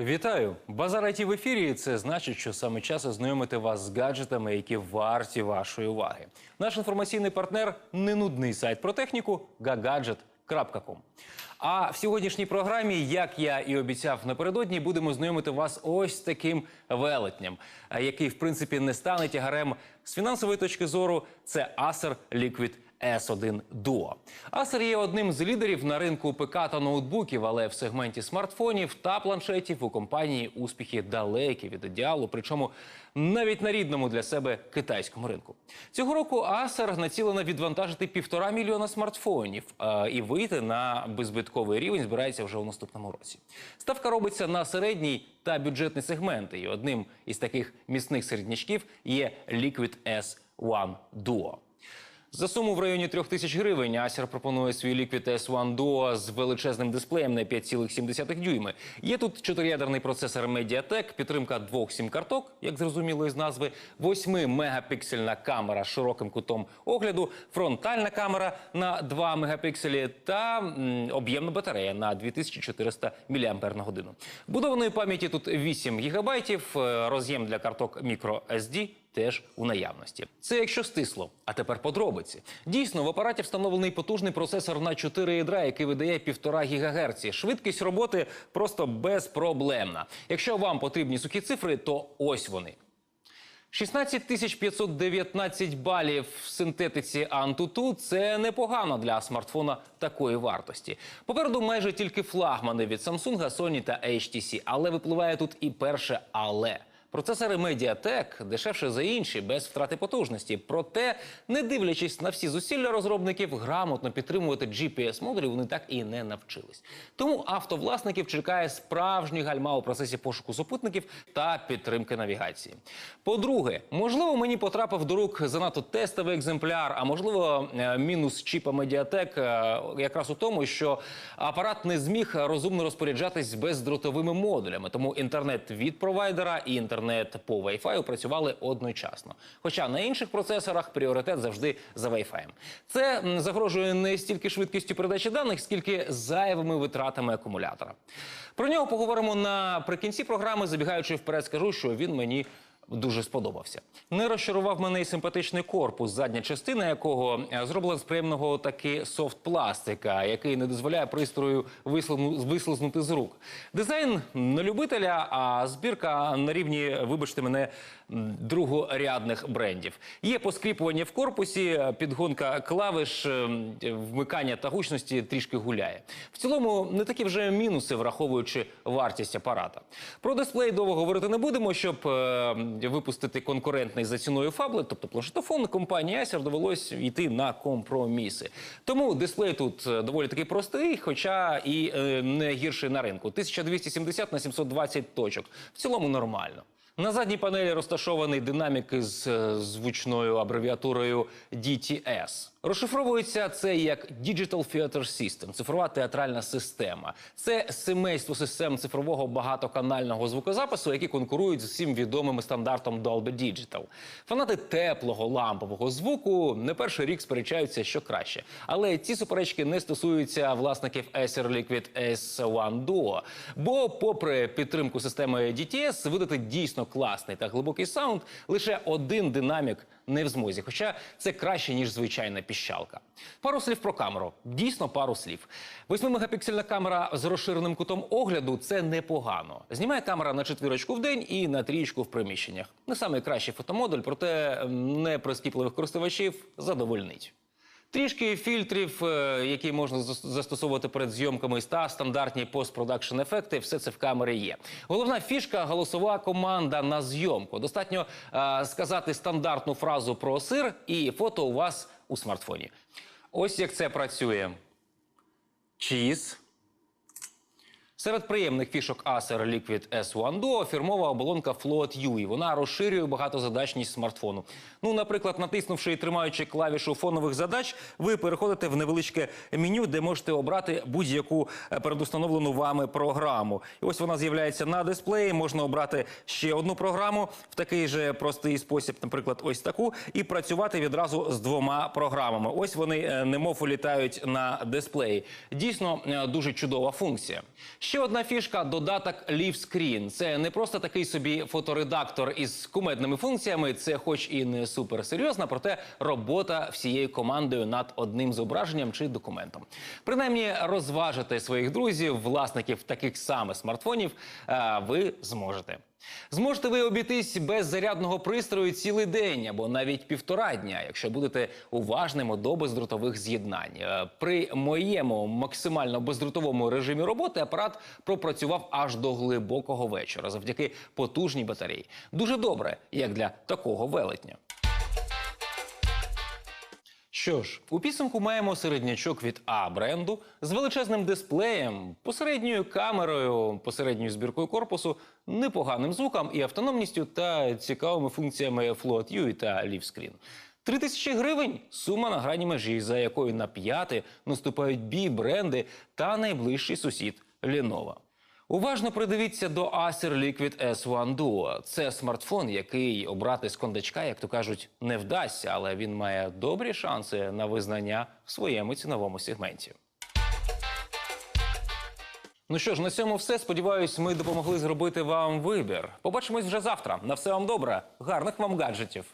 Вітаю! Базар IT в ефірі. Це значить, що саме час ознайомити вас з гаджетами, які варті вашої уваги. Наш інформаційний партнер ненудний сайт про техніку gagadget.com. А в сьогоднішній програмі, як я і обіцяв напередодні, будемо знайомити вас ось таким велетнем, який в принципі не стане тягарем з фінансової точки зору. Це Acer Liquid S1 Duo. Acer є одним з лідерів на ринку ПК та ноутбуків, але в сегменті смартфонів та планшетів у компанії успіхи далекі від ідеалу, причому навіть на рідному для себе китайському ринку. Цього року Acer націлена відвантажити півтора мільйона смартфонів а, і вийти на беззбитковий рівень збирається вже у наступному році. Ставка робиться на середній та бюджетний сегменти, і одним із таких міцних середнячків є Liquid S1 Duo. За суму в районі 3 тисяч гривень Acer пропонує свій Liquid S1 Duo з величезним дисплеєм на 5,7 дюйми. Є тут чотириядерний процесор Mediatek, підтримка двох сім-карток, як зрозуміло із назви, 8-мегапіксельна камера з широким кутом огляду, фронтальна камера на 2 мегапікселі та об'ємна батарея на 2400 мАч. Вбудованої пам'яті тут 8 гігабайтів, е, роз'єм для карток microSD теж у наявності. Це якщо стисло. А тепер подробиці. Дійсно, в апараті встановлений потужний процесор на 4 ядра, який видає 1,5 ГГц. Швидкість роботи просто безпроблемна. Якщо вам потрібні сухі цифри, то ось вони. 16 тисяч 519 балів в синтетиці Antutu – це непогано для смартфона такої вартості. Попереду майже тільки флагмани від Samsung, Sony та HTC. Але випливає тут і перше «але». Процесори Mediatek дешевше за інші, без втрати потужності. Проте, не дивлячись на всі зусилля розробників, грамотно підтримувати GPS-модулі вони так і не навчились. Тому автовласників чекає справжній гальма у процесі пошуку супутників та підтримки навігації. По-друге, можливо, мені потрапив до рук занадто тестовий екземпляр, а можливо, е, мінус чіпа Mediatek е, якраз у тому, що апарат не зміг розумно розпоряджатись бездротовими модулями. Тому інтернет від провайдера і інтернет по Wi-Fi працювали одночасно. Хоча на інших процесорах пріоритет завжди за Wi-Fi. Це загрожує не стільки швидкістю передачі даних, скільки зайвими витратами акумулятора. Про нього поговоримо наприкінці програми. Забігаючи вперед, скажу, що він мені дуже сподобався. Не розчарував мене і симпатичний корпус, задня частина якого е, зроблена з приємного таки софт-пластика, який не дозволяє пристрою вислизну- вислизнути з рук. Дизайн на любителя, а збірка на рівні, вибачте мене, другорядних брендів. Є поскріпування в корпусі, е, підгонка клавиш, ем, вмикання та гучності трішки гуляє. В цілому не такі вже мінуси, враховуючи вартість апарата. Про дисплей довго говорити не будемо, щоб е, випустити конкурентний за ціною фабли, тобто планшетофон, компанії Acer довелось йти на компроміси. Тому дисплей тут е, доволі таки простий, хоча і е, не гірший на ринку. 1270 на 720 точок. В цілому нормально. На задній панелі розташований динамік із е, звучною абревіатурою DTS. Розшифровується це як Digital Theater System, цифрова театральна система. Це семейство систем цифрового багатоканального звукозапису, які конкурують з усім відомим стандартом Dolby Digital. Фанати теплого лампового звуку не перший рік сперечаються, що краще. Але ці суперечки не стосуються власників Acer Liquid S1 Duo. Бо, попри підтримку системи DTS, видати дійсно класний та глибокий саунд, лише один динамік не в змозі. Хоча це краще, ніж звичайна піщалка. Пару слів про камеру. Дійсно, пару слів. 8-мегапіксельна камера з розширеним кутом огляду це непогано. Знімає камера на четвірочку в день і на трієчку в приміщеннях. Не найкращий кращий фотомодуль, проте неприскіпливих користувачів задовольнить. Трішки фільтрів, е, які можна застосовувати перед зйомками та стандартні постпродакшн ефекти, все це в камері є. Головна фішка голосова команда на зйомку. Достатньо е, сказати стандартну фразу про сир, і фото у вас у смартфоні. Ось як це працює. Чіз. Серед приємних фішок Acer Liquid S1 Duo фірмова оболонка Float U, і вона розширює багатозадачність смартфону. Ну, наприклад, натиснувши і тримаючи клавішу фонових задач, ви переходите в невеличке меню, де можете обрати будь-яку е, передустановлену вами програму. І ось вона з'являється на дисплеї. Можна обрати ще одну програму в такий же простий спосіб, наприклад, ось таку, і працювати відразу з двома програмами. Ось вони е, немов улітають на дисплеї. Дійсно, е, дуже чудова функція. Ще одна фішка додаток Лівскрін. Це не просто такий собі фоторедактор із кумедними функціями. Це, хоч і не суперсерйозна, проте робота всією командою над одним зображенням чи документом. Принаймні розважити своїх друзів, власників таких самих смартфонів, е, ви зможете. Зможете ви обійтись без зарядного пристрою цілий день або навіть півтора дня, якщо будете уважними до бездротових з'єднань. Е, При моєму максимально бездротовому режимі роботи апарат пропрацював аж до глибокого вечора завдяки потужній батареї. Дуже добре, як для такого велетня. Що ж, у підсумку маємо середнячок від А бренду з величезним дисплеєм, посередньою камерою, посередньою збіркою корпусу, непоганим звуком і автономністю та цікавими функціями Float UI та LiveScreen. Три тисячі гривень сума на грані межі, за якою на п'яти наступають бі бренди та найближчий сусід Lenovo. Уважно придивіться до Acer Liquid S1 Duo. Це смартфон, який обрати з кондачка, як то кажуть, не вдасться, але він має добрі шанси на визнання в своєму ціновому сегменті. Ну що ж, на цьому все. Сподіваюсь, ми допомогли зробити вам вибір. Побачимось вже завтра. На все вам добре. Гарних вам гаджетів.